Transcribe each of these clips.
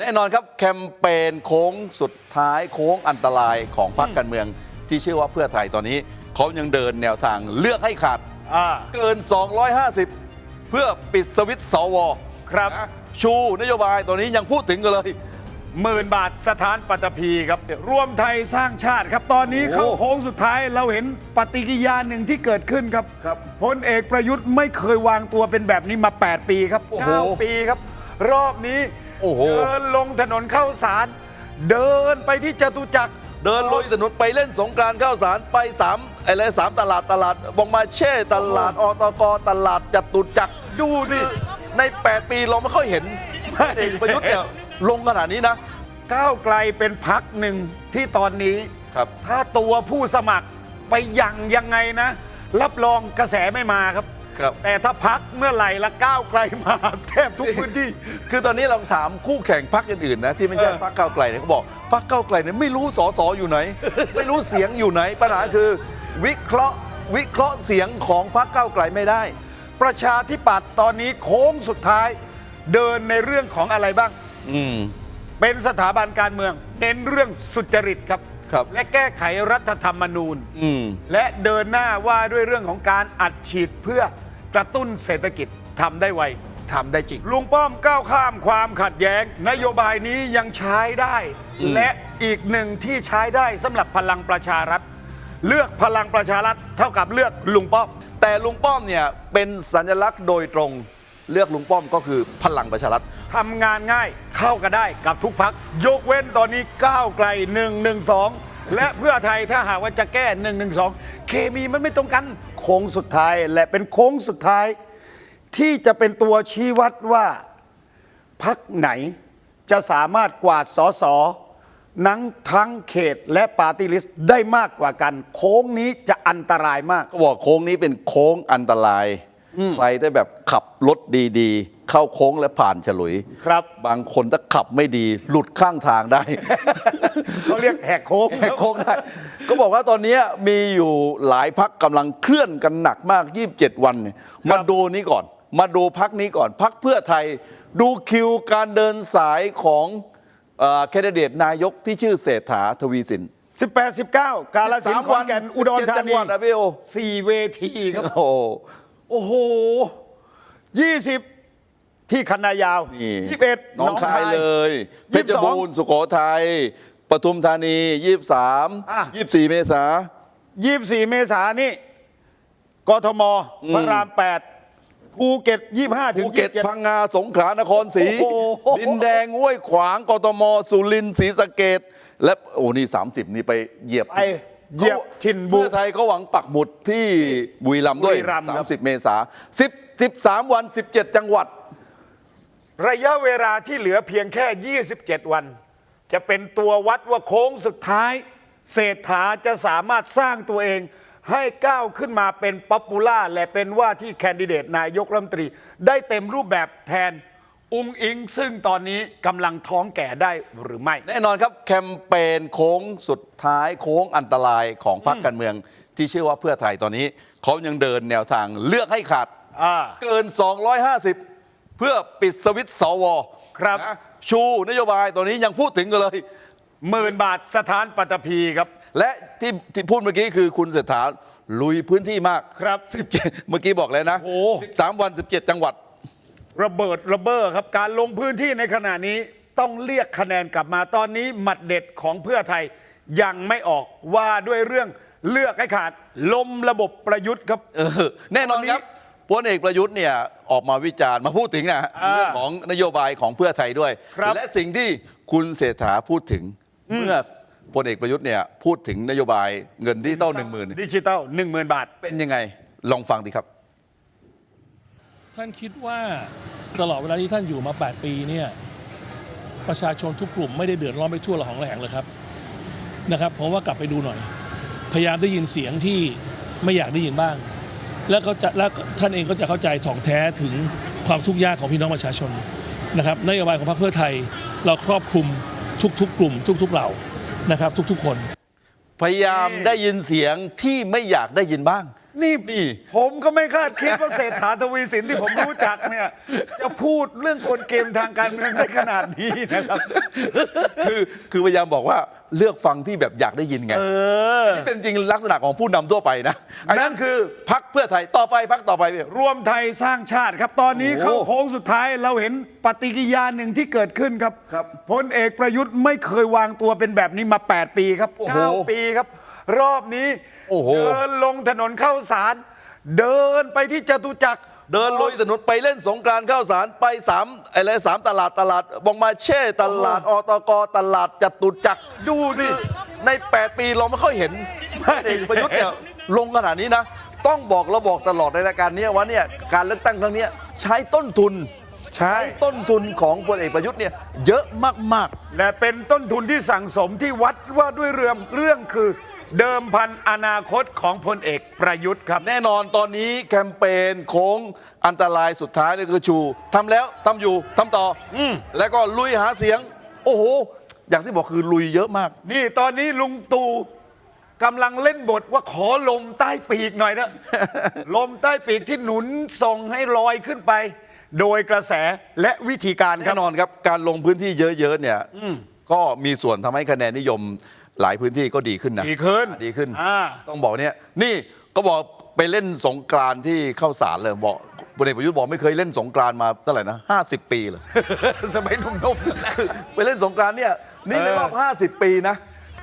แน่นอนครับแคมเปญโค้งสุดท้ายโค้งอันตรายของพรรคการเมือง ที่ชื่อว่าเพื่อไทยตอนนี้ เขายังเดินแนวทางเลือกให้ขาดอ่า เกิน 250 เพื่อปิดสวิตช์สวครับ นะชูนโยบายตอนนี้ยังพูดถึงกันเลย หมื่นบาทสถานปัตตภีครับ รวมไทยสร้างชาติครับ ตอนนี้โอ้เข้าโค้งสุดท้ายเราเห็นปฏิกิริยาหนึ่งที่เกิดขึ้นครับครับพลเอกประยุทธ์ไม่เคยวางตัวเป็นแบบนี้มา 8 ปีครับโอ้โห9ปีครับ รอบนี้ โอ้โห เดินลงถนนเข้าสาร เดินไปที่จตุจักร เดินลุยถนนไปเล่นสงกรานต์ข้าวสารไปสามอะไรสามตลาดตลาดบองมาเช่ ตลาดอตกตลาดจตุจักรดูสิ ใน 8 ปีเราไม่ค่อยเห็นพลเอกประยุทธ์เนี่ยลงขนาดนี้นะ ก้าวไกลเป็นพักหนึ่งที่ตอนนี้ครับ ถ้าตัวผู้สมัครไปยังยังไงนะ รับรองกระแสไม่มาครับ ครับ แต่ถ้าพักเมื่อไหร่ละก้าวไกลมา แทบทุกพื้นที่ คือตอนนี้เราถามคู่แข่งพรรคอื่นๆนะ ที่ไม่ใช่เออพรรคก้าวไกลเนี่ยเขาบอกพรรคก้าวไกลเนี่ยไม่รู้สสอยู่ไหน ไม่รู้เสียงอยู่ไหน ปัญหาคือ วิเคราะห์วิเคราะห์เสียงของพรรคก้าวไกลไม่ได้ ประชาธิปัตย์ตอนนี้โค้งสุดท้าย เดินในเรื่องของอะไรบ้าง อืม เป็นสถาบันการเมือง เน้นเรื่องสุจริตครับ ครับ และแก้ไขรัฐธรรมนูญ อืม และเดินหน้าว่าด้วยเรื่องของการอัดฉีดเพื่อ กระตุ้นเศรษฐกิจทำได้ไว ทำได้จริง ลุงป้อมก้าวข้ามความขัดแย้ง นโยบายนี้ยังใช้ได้อืมและอีกหนึ่งที่ใช้ได้สำหรับพลังประชารัฐ เลือกพลังประชารัฐเท่ากับเลือกลุงป้อม แต่ลุงป้อมเนี่ยเป็นสัญลักษณ์โดยตรงเลือกลุงป้อมก็คือพลังประชารัฐ ทำงานง่ายเข้ากันได้กับทุกพัก ยกเว้นตอนนี้ก้าวไกล 1 1 2 และเพื่อไทยถ้าหากว่าจะแก้1 1 2เคมีมันไม่ตรงกัน โค้งสุดท้ายและเป็นโค้งสุดท้าย ที่จะเป็นตัวชี้วัดว่าพักไหนจะสามารถกวาดสอสอนั้งทั้งเขตและปาร์ตี้ลิสต์ได้มากกว่ากัน โค้งนี้จะอันตรายมาก ก็บอกโค้งนี้เป็นโค้งอันตราย ใครได้แบบขับรถดีๆ เข้าโค้งและผ่านฉลุย ครับ บางคนถ้าขับไม่ดีหลุดข้างทางได้ เขาเรียกแหกโค้ง แหกโค้งได้ ก็บอกว่าตอนนี้มีอยู่หลายพักกำลังเคลื่อนกันหนักมาก 27 วันเนี่ยมาดูนี้ก่อน มาดูพักนี้ก่อน พักเพื่อไทยดูคิวการเดินสายของแคนดิเดตนายกที่ชื่อเศรษฐาทวีสิน18 19 กาลสินธุ์ขอนแก่นอุดรธาจังนีหวัดอะพี่โอสี่เวทีครับ โอ้โหโอ้โห20 ที่คันนายาวนี่21น้องคายเลย เพชร22บูรณ์สุโขทัยปทุมธานีอะ23 24เมษา24เมษายนนี่กทมพระราม8ภูเก็ต25ถึงภูเก็ตพังงาสงขลานครศรีโอ้โหดินแดงห้วยขวางกทมสุรินทร์ศรีสะเกดและโอ้นี่30นี่ไปเหยียบไปเหยียบถิ่นบุเพื่อไทยเขาหวังปักหมุดที่บุรีรัมย์ด้วยบุรีรัมย์ครับ30 เมษา10 13 วัน 17 จังหวัด ระยะเวลาที่เหลือเพียงแค่ 27 วัน จะเป็นตัววัดว่าโค้งสุดท้าย เศรษฐาจะสามารถสร้างตัวเองให้ก้าวขึ้นมาเป็นป๊อปปูล่าและเป็นว่าที่แคนดิเดตนายกรัฐมนตรี ได้เต็มรูปแบบแทนอุงอิง ซึ่งตอนนี้กำลังท้องแก่ได้หรือไม่ แน่นอนครับแคมเปญโค้งสุดท้ายโค้งอันตรายของพรรคการเมือง ที่ชื่อว่าเพื่อไทยตอนนี้เขายังเดินแนวทางเลือกให้ขาดอ่า เกิน 250 เพื่อปิดสวิตช์สวครับนะชูนโยบายตอนนี้ยังพูดถึงกันเลย หมื่นบาทสถานปัตตภีครับ และที่ที่พูดเมื่อกี้คือคุณเศรษฐาลุยพื้นที่มากครับ17เมื่อกี้บอกเลยนะโอ้ 13 วัน 17 จังหวัด ระเบิดระเบ้อครับ การลงพื้นที่ในขณะนี้ต้องเรียกคะแนนกลับมาตอนนี้หมัดเด็ดของเพื่อไทยยังไม่ออกว่าด้วยเรื่องเลือกให้ขาดลมระบบประยุทธ์ครับ เออแน่นอนครับ พลเอกประยุทธ์เนี่ยออกมาวิจารณ์มาพูดถึงนะอ่าเรื่องของนโยบายของเพื่อไทยด้วย ครับและสิ่งที่คุณเศรษฐาพูดถึง เมื่อพลเอกประยุทธ์เนี่ยพูดถึงนโยบายเงินดิจิตอลหนึ่งหมื่นดิจิตอลหนึ่งหมื่นบาท เป็นยังไงลองฟังดีครับ ท่านคิดว่าตลอดเวลาที่ท่านอยู่มา 8 ปีเนี่ยประชาชนทุกกลุ่มไม่ได้เดือดร้อนไปทั่วละหองระแหงเลยครับนะครับผมว่ากลับไปดูหน่อย พยายามได้ยินเสียงที่ไม่อยากได้ยินบ้าง แล้วก็จะแล้วท่านเองก็จะเข้าใจถ่องแท้ถึงความทุกข์ยากของพี่น้องประชาชนนะครับนโยบายของพรรคเพื่อไทยเราครอบคลุมทุกๆกลุ่ม ทุกๆเหล่านะครับ ทุกๆคน พยายามได้ยินเสียงที่ไม่อยากได้ยินบ้าง นี่นี่ ผมก็ไม่คาดคิดว่าเศรษฐาทวีสินที่ผมรู้จักเนี่ย จะพูดเรื่องกลเกมทางการเมืองได้ขนาดนี้นะครับ คือคือพยายามบอกว่าเลือกฟังที่แบบอยากได้ยินไงเออ นี่เป็นจริงลักษณะของผู้นำทั่วไปนะอันนั้นคือ พักเพื่อไทยต่อไปพักต่อไปพี่รวมไทยสร้างชาติครับ ตอนนี้โอ้เข้าโค้งสุดท้ายเราเห็นปฏิกิริยาหนึ่งที่เกิดขึ้นครับครับ พลเอกประยุทธ์ไม่เคยวางตัวเป็นแบบนี้มา 8 ปีครับโอ้โห9ปีครับ รอบนี้โอ้โห เดินลงถนนเข้าสาร เดินไปที่จตุจักร เดินลุยถนนไปเล่นสงกรานต์เข้าสารไปสามอะไรสามตลาดตลาดบองมาเช่ ตลาดอตกตลาดจตุจักรดูสิใน 8 ปีเราไม่ค่อยเห็นพลเอกประยุทธ์เนี่ยลงขนาดนี้นะ ต้องบอกเราบอกตลอดในรายการเนี้ยว่าเนี่ยการเลือกตั้งครั้งเนี้ยใช้ต้นทุน ใช่ต้นทุนของพลเอกประยุทธ์เนี่ยเยอะมากและเป็นต้นทุนที่สั่งสมที่วัดว่าด้วยเรื่องเรื่องคือ เดิมพันอนาคตของพลเอกประยุทธ์ครับ ๆ แน่นอนตอนนี้แคมเปญโค้งอันตรายสุดท้ายเลยคือชูทำแล้วทำอยู่ทำต่ออแล้วก็ลุยหาเสียง โอ้โห อย่างที่บอกคือลุยเยอะมาก นี่ตอนนี้ลุงตู่กำลังเล่นบทว่าขอลมใต้ปีกหน่อยนะ ลมใต้ปีกที่หนุนส่งให้ลอยขึ้นไป โดยกระแสและวิธีการคแน่รับนอนครับการลงพื้นที่เยอะๆเนี่ยก็มีส่วนทำให้คะแนนนิยมหลายพื้นที่ก็ดีขึ้นนะดีขึ้นดีขึ้น อ่า ต้องบอกเนี่ยนี่ก็บอกไปเล่นสงกรานต์ที่เข้าสารเลยบอกพลเอกประยุทธ์บอกไม่เคยเล่นสงกรานต์มาเท่าไหร่นะห้าสิบปีเลย สมัยหนุ่มๆนะไปเล่นสงกรานต์เนี่ยนี่ในรอบเออ50 ปีนะ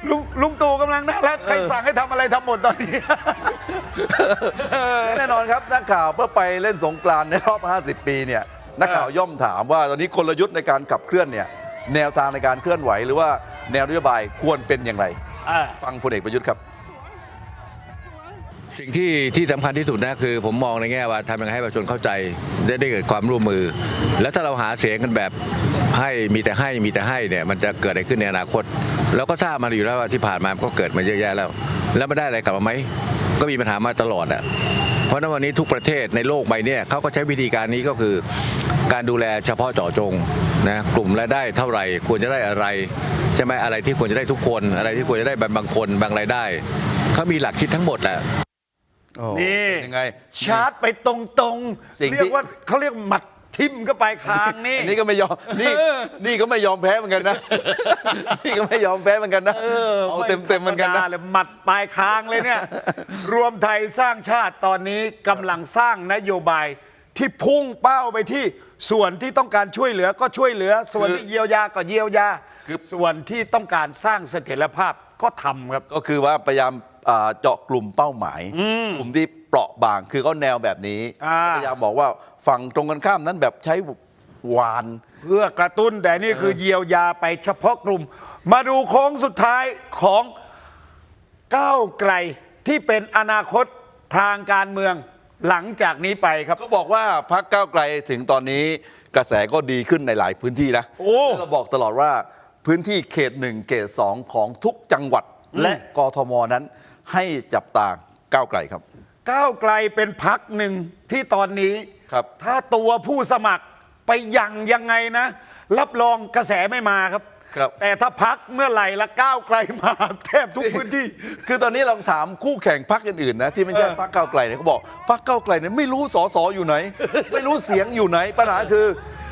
ลุงลุงตู่กำลังน่ารักใครสั่งให้ทำอะไรทำหมดตอนนี้ แน่นอนครับนักข่าวเพื่อไปเล่นสงกรานต์ในรอบ 50 ปีเนี่ยนักข่าวย่อมถามว่าตอนนี้กลยุทธ์ในการขับเคลื่อนเนี่ยแนวทางในการเคลื่อนไหว หรือว่าแนวนโยบายควรเป็นอย่างไรอ่าฟังพลเอกประยุทธ์ครับ สิ่งที่ที่สำคัญที่สุดนะคือผมมองในแง่ว่าทำยังไงให้ประชาชนเข้าใจได้ได้เกิดความร่วมมือ แล้วถ้าเราหาเสียงกันแบบให้มีแต่ให้มีแต่ให้เนี่ยมันจะเกิดอะไรขึ้นในอนาคต เราก็ทราบมาอยู่แล้วว่าที่ผ่านมามันก็เกิดมาเยอะแยะแล้ว แล้วไม่ได้อะไรกลับมาไหมก็มีปัญหามาตลอดอะเพราะฉะนั้นวันนี้ทุกประเทศในโลกใบเนี้เขาก็ใช้วิธีการนี้ก็คือการดูแลเฉพาะเจาะจงนะกลุ่มรายได้เท่าไหร่ควรจะได้อะไรใช่ไหมอะไรที่ควรจะได้ทุกคน อะไรที่ควรจะได้บางคนบางรายได้เขามีหลักคิดทั้งหมดแหละนี่เป็นยังไงชาร์จไปตรงๆสิ่งที่เรียกว่าเขาเรียกหมัด ทิ่มก็ไปคางนี่ อันนี้ก็ไม่ยอม นี่ นี่ก็ไม่ยอมแพ้เหมือนกันนะ นี่ก็ไม่ยอมแพ้เหมือนกันนะ เอาเต็มเต็มๆเหมือนกันไธรนะรมดาเลยหมัดปลายคางเลยเนี่ย รวมไทยสร้างชาติตอนนี้กำลังสร้างนโยบายที่พุ่งเป้าไปที่ส่วนที่ต้องการช่วยเหลือก็ช่วยเหลือ ส่วนที่เยียวยาก็เยียวยาคือส่วนที่ต้องการสร้างเสถียรภาพก็ทำครับ ก็คือว่าพยายาม อ่าเจาะกลุ่มเป้าหมาย กลุ่มที่เปราะบางคือเขาแนวแบบนี้อ่า พยายามบอกว่าฝั่งตรงกันข้ามนั้นแบบใช้หวาน เพื่อกระตุ้นแต่นี่คือเยียวยาไปเฉพาะกลุ่ม มาดูโค้งสุดท้ายของก้าวไกลที่เป็นอนาคตทางการเมืองหลังจากนี้ไปครับ ก็บอกว่าพักก้าวไกลถึงตอนนี้กระแสก็ดีขึ้นในหลายพื้นที่นะโอ้ เราบอกตลอดว่าพื้นที่เขตหนึ่งเขตสองของทุกจังหวัดและกทมนั้น ให้จับตาก้าวไกลครับ ก้าวไกลเป็นพักหนึ่งที่ตอนนี้ครับ ถ้าตัวผู้สมัครไปยังยังไงนะ รับรองกระแสไม่มาครับ ครับ แต่ถ้าพักเมื่อไหร่ละก้าวไกลมา แทบทุกพื้นที่ คือตอนนี้ลองถามคู่แข่งพักอื่นๆนะที่ไม่ใช่เออพักก้าวไกลเนี่ยเขาบอกพักก้าวไกลเนี่ยไม่รู้สอสออยู่ไหน ไม่รู้เสียงอยู่ไหน ปัญหาคือ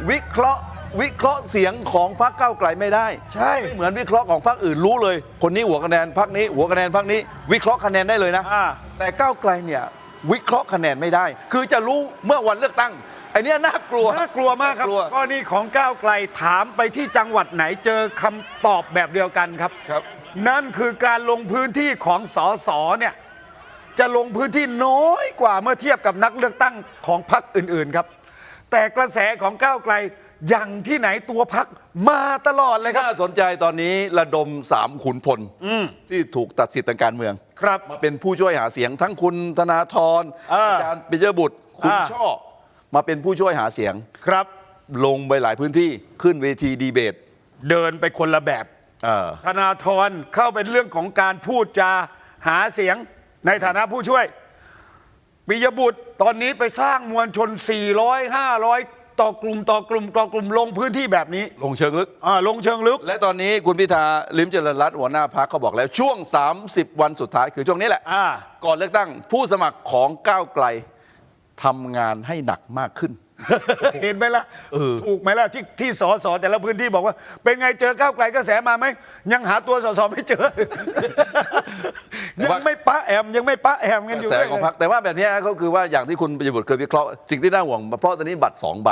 วิเคราะห์ วิเคราะห์เสียงของพักก้าวไกลไม่ได้ใช่ ไม่เหมือนวิเคราะห์ของพักอื่นรู้เลย คนนี้หัวคะแนนพักนี้หัวคะแนนพักนี้ วิเคราะห์คะแนนได้เลยนะ อ่า แต่ก้าวไกลเนี่ยวิเคราะห์คะแนนไม่ได้ คือจะรู้เมื่อวันเลือกตั้งไอ้เนี้ยน่ากลัว น่ากลัวมากครับน่กลัวกรณีของก้าวไกลถามไปที่จังหวัดไหนเจอคำตอบแบบเดียวกันครับ ครับ นั่นคือการลงพื้นที่ของสอสอเนี่ยจะลงพื้นที่น้อยกว่าเมื่อเทียบกับนักเลือกตั้งของพรรคอื่นๆครับ แต่กระแสของก้าวไกล อย่างที่ไหนตัวพรรคมาตลอดเลยครับ น่าสนใจตอนนี้ระดมสามขุนพลที่ถูกตัดสิทธิ์ทางการเมือง ครับมาเป็นผู้ช่วยหาเสียงทั้งคุณธนาธรอ่าอาจารย์ปิยบุตร คุณอ่า ช่อ มาเป็นผู้ช่วยหาเสียง ครับ ลงไปหลายพื้นที่ขึ้นเวทีดีเบตเดินไปคนละแบบ เออธนาธรเข้าเป็นเรื่องของการพูดจาหาเสียงในฐานะผู้ช่วยปิยบุตรตอนนี้ไปสร้างมวลชน 400 500 ต่อกลุ่มต่อกลุ่มต่อกลุ่มลงพื้นที่แบบนี้ลงเชิงลึก อ่าลงเชิงลึก และตอนนี้คุณพิธาลิมเจริญรัตน์หัวหน้าพักเขาบอกแล้วช่วง 30 วันสุดท้ายคือช่วงนี้แหละ อ่า ก่อนเลือกตั้งผู้สมัครของก้าวไกลทำงานให้หนักมากขึ้น เห็นไหมล่ะถูกไหมล่ะที่ที่สสแต่ละพื้นที่บอกว่า เป็นไงเจอก้าวไกลกระแสมาไหมยังหาตัวสสไม่เจอยังไม่ปะแอมยังไม่ปะแอมกันกอยู่ระแสเรื่อยของเลยพรรคแต่ว่าแบบนี้ก็คือว่าอย่างที่คุณประยุทธ์เคยวิเคราะห์สิ่งที่น่าห่วงเพราะตอนนี้บัตรสองใบ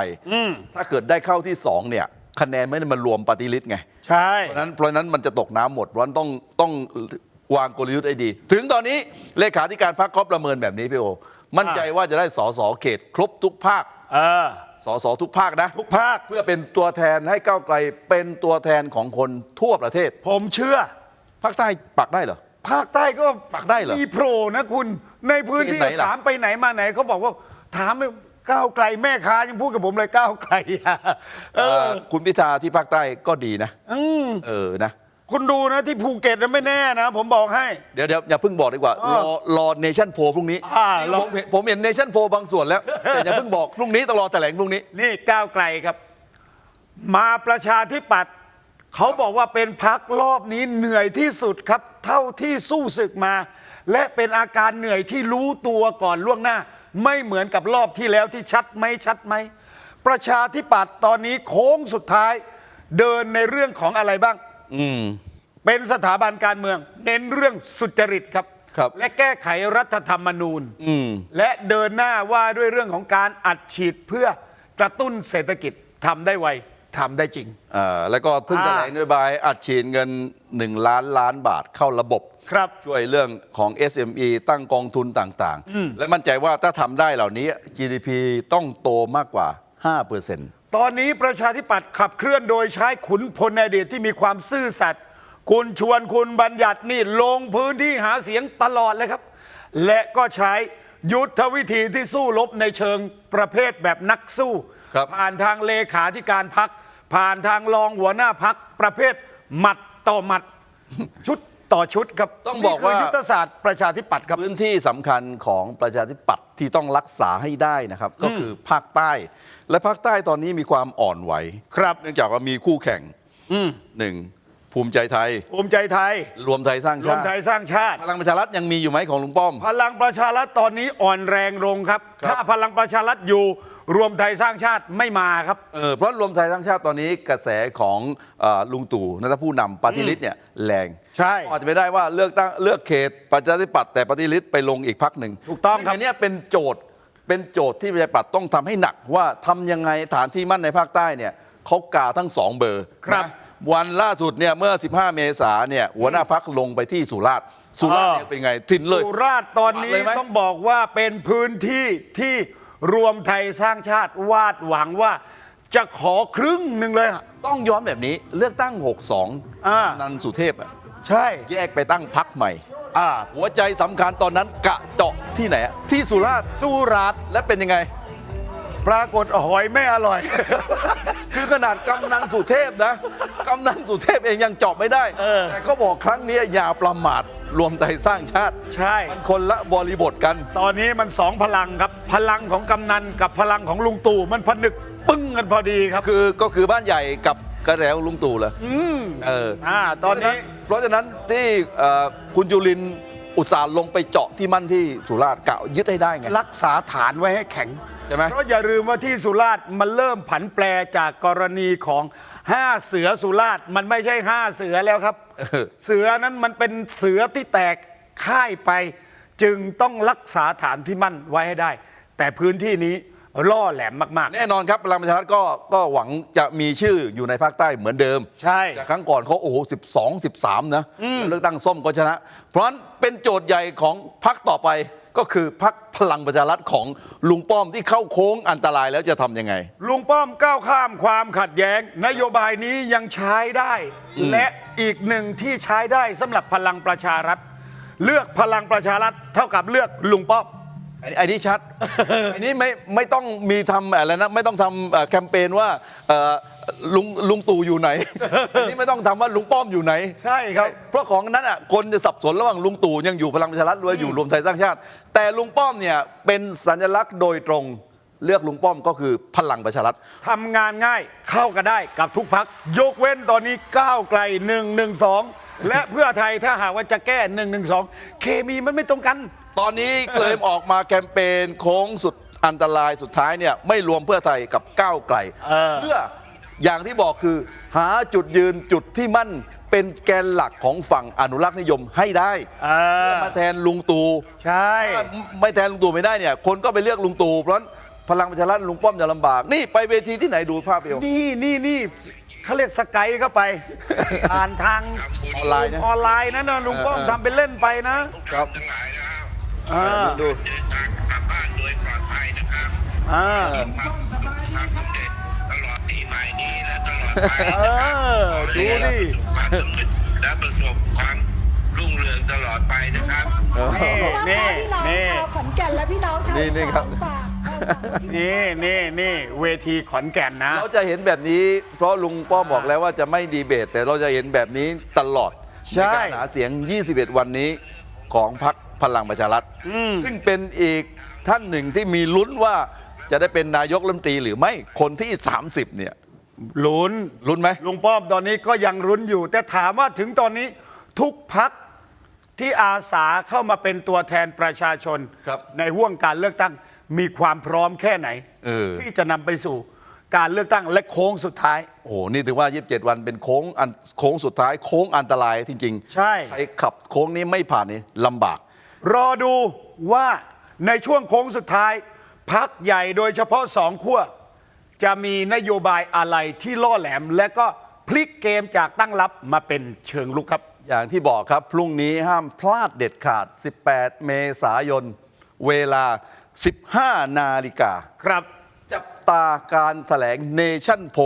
ถ้าเกิดได้เข้าที่สองเนี่ยคะแนนไม่ได้มารวมปฏิริษไงใช่เพราะฉะนั้นเพราะฉะนั้นมันจะตกน้ำหมดเพราะฉะนั้นต้องต้องวางกลยุทธ์ให้ดี ถึงตอนนี้เลขาธิการพรรคเขาประเมินแบบนี้พี่โอมั่นใจว่าจะได้สสเขต ครบทุกภาคเออสสทุกภาคนะ ทุกภาคเพื่อเป็นตัวแทนให้ก้าวไกลเป็นตัวแทนของคนทั่วประเทศ ผมเชื่อภาคใต้ปักได้เหรอ ภาคใต้ก็ปักได้เหรอมีโผล่นะคุณ ในพื้นที่เขตไหนล่ะ ถามไปไหนมาไหนเขาบอกว่าถามก้าวไกลแม่ค้ายังพูดกับผมเลยก้าวไกลอะเอเอ่ออคุณพิธาที่ภาคใต้ก็ดีนะเออนะ คุณดูนะที่ภูเก็ตนะไม่แน่นะ ผมบอกให้ เดี๋ยวเดี๋ยวอย่าเพิ่งบอกดีกว่าอ่า รอรอเนชั่นโพพรุ่งนี้อ่ารอ ผมเห็นผมเห็นเนชั่นโพบางส่วนแล้ว แต่อย่าเพิ่งบอกพรุ่งนี้ต้องรอแถลงพรุ่งนี้ นี่ก้าวไกลครับ มาประชาธิปัตย์ เขาบอกว่าเป็นพักรอบนี้เหนื่อยที่สุดครับ เท่าที่สู้ศึกมา และเป็นอาการเหนื่อยที่รู้ตัวก่อนล่วงหน้า ไม่เหมือนกับรอบที่แล้วที่ชัดไหมชัดไหมประชาธิปัตย์ตอนนี้โค้งสุดท้าย เดินในเรื่องของอะไรบ้าง อืม เป็นสถาบันการเมือง เน้นเรื่องสุจริตครับ ครับ และแก้ไขรัฐธรรมนูญ อืม และเดินหน้าว่าด้วยเรื่องของการอัดฉีดเพื่อกระตุ้นเศรษฐกิจทำได้ไว ทำได้จริง อ่าแล้วก็เพิ่งอ่าแถลงนโยบายอัดฉีดเงิน 1 ล้านล้านบาทเข้าระบบ ครับ ช่วยเรื่องของ SME ตั้งกองทุนต่างๆ และมั่นใจว่าถ้าทำได้เหล่านี้ GDP ต้องโตมากกว่า 5%ตอนนี้ประชาธิปัตย์ขับเคลื่อนโดยใช้ขุนพลในอดีตที่มีความซื่อสัตย์คุณชวนคุณบัญญัตินี่ลงพื้นที่หาเสียงตลอดเลยครับ และก็ใช้ยุทธวิธีที่สู้รบในเชิงประเภทแบบนักสู้ ครับ ผ่านทางเลขาธิการพัก ผ่านทางรองหัวหน้าพักประเภท หมัดต่อหมัด ชุดต่อชุดครับต้องบอกว่านี่คืยุทธศาสตร์ประชาธิปัตย์ครับ พื้นที่สำคัญของประชาธิปัตย์ที่ต้องรักษาให้ได้นะครับ ก็คือภาคใต้ และภาคใต้ตอนนี้มีความอ่อนไหวครับ เนื่องจากว่ามีคู่แข่งหนึ่งภูมิใจไทย ภูมิใจไทย รวมไทยสร้างรวชามติไทยสร้างชาติ พลังประชารัฐยังมีอยู่ไหมของลุงป้อม พลังประชารัฐตอนนี้อ่อนแรงลงครับ ครับ ถ้าพลังประชารัฐอยู่ รวมไทยสร้างชาติไม่มาครับ เออเพราะรวมไทยสร้างชาติตอนนี้กระแสของเอ่อลุงตู่นัทผู้นำปฏิริษเนี่ยแรงใช่อาจจะไม่ได้ว่าเลือกตั้งเลือกเขตประชาธิปัตย์แต่ปฏิริษไปลงอีกพักหนึ่งถูกต้องครับ ซึ่นเนี้ยเป็นโจทย์เป็นโจทย์ที่ประชาธิปัตย์ต้องทำให้หนักว่าทำยังไงฐานที่มั่นในภาคใต้เนี่ยเขากาทั้งสองเบอร์ครับ นะวันล่าสุดเนี่ยเมื่อ 15 เมษาเนี่ยหัวหน้าพักลงไปที่สุราษฎร์สุราษฎร์เนี่ยเป็นไงถิ่นเลย สุราษฎร์ตอนนี้เลยไหม ต้องบอกว่าเป็นพื้นที่ที่ รวมไทยสร้างชาติวาดหวังว่าจะขอครึ่งหนึ่งเลยอะ ต้องย้อนแบบนี้เลือกตั้งอ่า62นันสุเทพอะใช่ แยกไปตั้งพักใหม่ อ่า หัวใจสำคัญตอนนั้นกะเจาะที่ไหนอะที่สุราษฎร์สุราษฎร์และเป็นยังไง ปรากฏหอยไม่อร่อย คือขนาดกำนันสุเทพนะ กำนันสุเทพเองยังเจาะไม่ได้เออแต่ก็บอกครั้งนี้อย่าประมาท รวมใจสร้างชาติใช่ มันคนละบริบทกัน ตอนนี้มันสองพลังครับ พลังของกำนันกับพลังของลุงตู่มันผนึกปึ้งกันพอดีครับ คือก็คือบ้านใหญ่กับกระแสของลุงตู่เหรออืมเอออ่าตอนนี้เพราะฉะนั้นที่เอ่อคุณจุลินทร์อุตสาห์ลงไปเจาะที่มั่นที่สุราษฎร์กะยึดให้ได้ไง รักษาฐานไว้ให้แข็ง ใช่ไหม เพราะอย่าลืมว่าที่สุราษฎร์มันเริ่มผันแปรจากกรณีของห้าเสือสุราษฎร์มันไม่ใช่ห้าเสือแล้วครับเสือนั้นมันเป็นเสือที่แตกค่ายไป จึงต้องรักษาฐานที่มั่นไว้ให้ได้ แต่พื้นที่นี้ล่อแหลมมาก แน่นอนครับพลังประชารัฐก็ก็หวังจะมีชื่ออยู่ในภาคใต้เหมือนเดิมใช่ จากครั้งก่อนเขาโอ้โห12 13 นะเลือกตั้งส้มก็ชนะ เพราะฉะนั้นเป็นโจทย์ใหญ่ของพรรคต่อไป ก็คือพรรคพลังประชารัฐของลุงป้อมที่เข้าโค้งอันตรายแล้วจะทำยังไงๆลุงป้อมก้าวข้ามความขัดแย้ง นโยบายนี้ยังใช้ได้ และอีกหนึ่งที่ใช้ได้สำหรับพลังประชารัฐ เลือกพลังประชารัฐเท่ากับเลือกลุงป้อมอันนี้อันนี้ชัด อันนี้ไม่ไม่ต้องมีทำอะไรนะ ไม่ต้องทำเอ่อแคมเปญว่าเอ่อ ลุงลุงตู่อยู่ไหน อันนี้ไม่ต้องทำว่าลุงป้อมอยู่ไหนใช่ครับ เพราะของนั้นอะคนจะสับสนระหว่างลุงตู่ยังอยู่พลังประชารัฐหรือว่าอยู่รวมไทยสร้างชาติ แต่ลุงป้อมเนี่ยเป็นสัญลักษณ์โดยตรงเลือกลุงป้อมก็คือพลังประชารัฐ ทำงานง่ายเข้ากันได้กับทุกพัก ยกเว้นตอนนี้ก้าวไกล 112 และเพื่อไทยถ้าหากว่าจะแก้ 112 เคมีมันไม่ตรงกัน ตอนนี้เลยออกมาแคมเปญโค้งสุดอันตรายสุดท้ายเนี่ยไม่รวมเพื่อไทยกับก้าวไกล เออ เพื่อ อย่างที่บอกคือ หาจุดยืนจุดที่มั่นเป็นแกนหลักของฝั่งอนุรักษ์นิยมให้ได้เออมาแทนลุงตู่ใช่ ถ้าไม่แทนลุงตู่ไม่ได้เนี่ย คนก็ไปเลือกลุงตู่เพราะฉะนั้นพลังประชารัฐลุงป้อมจะลำบาก นี่ไปเวทีที่ไหนดูภาพเดียว นี่นี่นี่เขาเรียกสกายเข้าไป อ่านทางออนไลน์นะออนไลน์นะนะลุงป้อมทำเป็นเล่นไปนะครับทั้งหลายนะครับอ่าดูเดินทางกลับบ้านโดยปลอดภัยนะครับอ่า ความความสำเร็จต ลอดปีใหม่นี้และตลอดไปเออดูดิความสำเร็จและประสบความรุ่งเรืองตลอดไปนะครับนี่พี่นี่น้องนี่ ชาวขอนแก่นและพี่น้องชาวนี่อีนี่สาครับนฝากความหวังไว้ที่นี่ นี่นี่เวทีขอนแก่นนะ เราจะเห็นแบบนี้ เพราะลุงป้อมบอกแล้วว่าจะไม่ดีเบต แต่เราจะเห็นแบบนี้ตลอดใช่การหาเสียง 21 วันนี้ของพรรคพลังประชารัฐซึ่งเป็นอีกท่านหนึ่งที่มีลุ้นว่า จะได้เป็นนายกรัฐมนตรีหรือไม่คนที่ 30 เนี่ยลุ้นลุ้นไหมลุงป้อมตอนนี้ก็ยังรุ้นอยู่ แต่ถามว่าถึงตอนนี้ทุกพักที่อาสาเข้ามาเป็นตัวแทนประชาชนครับในห่วงการเลือกตั้งมีความพร้อมแค่ไหนเออที่จะนำไปสู่การเลือกตั้งและโค้งสุดท้าย โอ้โห นี่ถือว่า 27 วันเป็นโค้งอันโค้งสุดท้าย โค้งอันตรายจริงๆ ใช่ใครขับโค้งนี้ไม่ผ่านนี่ลำบาก รอดูว่าในช่วงโค้งสุดท้าย พักใหญ่โดยเฉพาะสองขั้วจะมีนโยบายอะไรที่ล่อแหลม และก็พลิกเกมจากตั้งรับมาเป็นเชิงลุกครับ อย่างที่บอกครับ พรุ่งนี้ห้ามพลาดเด็ดขาด 18 เมษายน เวลา 15 นาฬิกาครับ จับตาการถแถลงเนชั่นโพ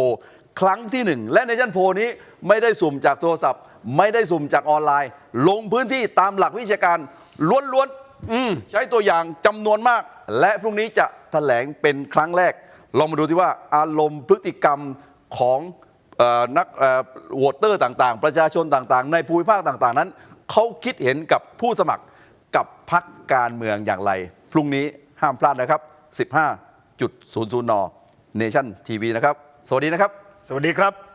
ครั้งที่หนึ่งและเนชั่นโพนี้ไม่ได้สุ่มจากโทรศัพท์ ไม่ได้สุ่มจากออนไลน์ ลงพื้นที่ตามหลักวิชาการล้วนๆ ใช้ตัวอย่างจำนวนมาก และพรุ่งนี้จะถแถลงเป็นครั้งแรก ลองมาดูที่ว่าอารมณ์พฤติกรรมของเออนักโหวตเตอร์ต่างๆ ประชาชนต่างๆ ในภูมิภาคต่างๆนั้น เขาคิดเห็นกับผู้สมัครกับพักการเมืองอย่างไร พรุ่งนี้ห้ามพลาดนะครับ 15.00 น เนชั่นทีวีนะครับ สวัสดีนะครับ สวัสดีครับ